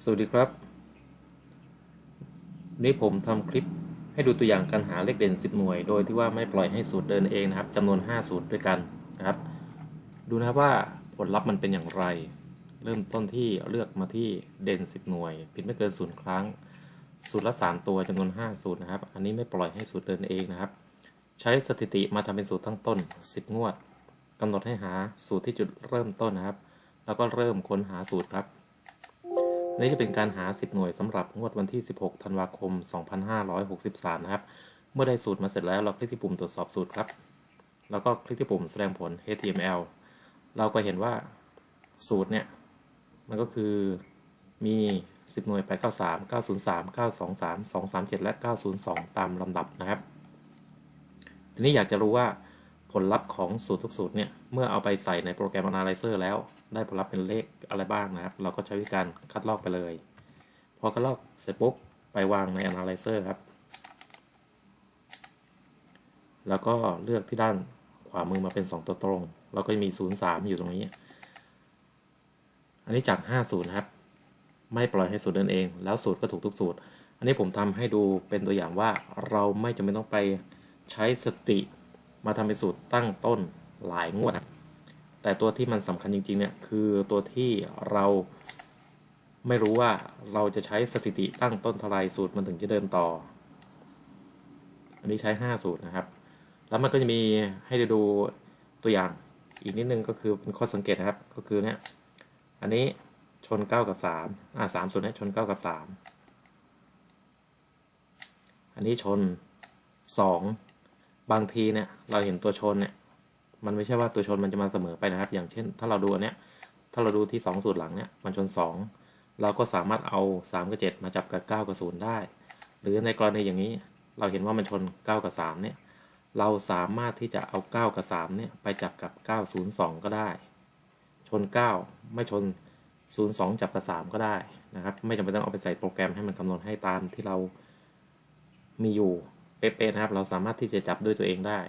สวัสดีครับวันนี้ผมทำคลิปให้ดูตัวอย่างการหาเลขเด่น 10 หน่วย โดยที่ว่าไม่ปล่อยให้สูตรเดินเองนะครับจำนวน 5 สูตรด้วยกันนะครับ ดูนะครับว่าผลลัพธ์มันเป็นอย่างไร เริ่มต้นที่เลือกมาที่เด่น 10 หน่วย ผิดไม่เกินศูนย์ครั้ง สูตรละ 3 ตัวจำนวน 5 สูตรนะครับ อันนี้ไม่ปล่อยให้สูตรเดินเองนะครับ ใช้สถิติมาทำเป็นสูตรตั้งต้น 10 งวดกำหนดให้หาสูตรที่จุดเริ่มต้นนะครับ แล้วก็เริ่มค้นหาสูตรครับ นี่จะเป็นการหา 10 หน่วยสำหรับงวดวันที่ 16 ธันวาคม 2563 นะครับ เมื่อได้สูตรมาเสร็จแล้วเราคลิกที่ปุ่มตรวจสอบสูตรครับ แล้วก็คลิกที่ปุ่มแสดงผล HTML เราก็เห็นว่าสูตรเนี่ย มันก็คือมี 10 หน่วย 893 903 923 237 และ 902 ตามลำดับนะครับ ทีนี้อยากจะรู้ว่า ผลลัพธ์ของสูตรทุกสูตรเนี่ย เมื่อเอาไปใส่ในโปรแกรม Analyzer แล้ว ได้ผลลัพธ์เป็นเลขอะไรบ้างนะครับ เราก็ใช้วิธีการคัดลอกไปเลย พอคัดลอกเสร็จปุ๊บ ไปวางใน Analyzer ครับ แล้วก็เลือกที่ด้านขวามือมาเป็น 2 ตัวตรง แล้วก็มี 03 อยู่ตรงนี้ อันนี้จาก5สูตรนะครับ ไม่ปล่อยให้สูตรเดินเอง แล้วสูตรก็ถูกทุกสูตร อันนี้ผมทำให้ดูเป็นตัวอย่างว่าเราไม่จำเป็นต้องไปใช้สติ มาทำเป็นสูตรตั้งต้นหลายงวด แต่ตัวที่มันสำคัญจริงๆเนี่ยคือตัวที่เราไม่รู้ว่าเราจะใช้สถิติตั้งต้นเท่าไรสูตรมันถึงจะเดินต่อ อันนี้ใช้ 5 สูตรนะครับ แล้วมันก็จะมีให้ได้ดูตัวอย่างอีกนิดนึงก็คือเป็นข้อสังเกตนะครับ ก็คือเนี่ยอันนี้ชน 9 กับ 3 อ่า3ส่วนนี้ชน 9 กับ 3 อันนี้ชน 2 บางทีเนี่ยเราเห็นตัวชนเนี่ย มันไม่ใช่ว่าตัวชนมันจะมาเสมอไปนะครับ อย่างเช่น ถ้าเราดูอันเนี้ยถ้าเราดูที่ 2 สูตรหลังเนี่ยมันชน 2 เราก็สามารถเอา 3 กับ 7 มาจับกับ 9 กับ 0 ได้ หรือในกรณีอย่างนี้เราเห็นว่ามันชน 9 กับ 3 เนี่ย เราสามารถที่จะเอา 9 กับ 3 เนี่ย ไปจับกับ 902 ก็ได้ ชน 9 ไม่ชน 02 จับกับ 3 ก็ได้นะครับ ไม่จำเป็นต้องเอาไปใส่โปรแกรมให้มันคำนวณให้ตามที่เรามีอยู่ เป๊ะๆนะครับ เราสามารถที่จะจับด้วยตัวเองได้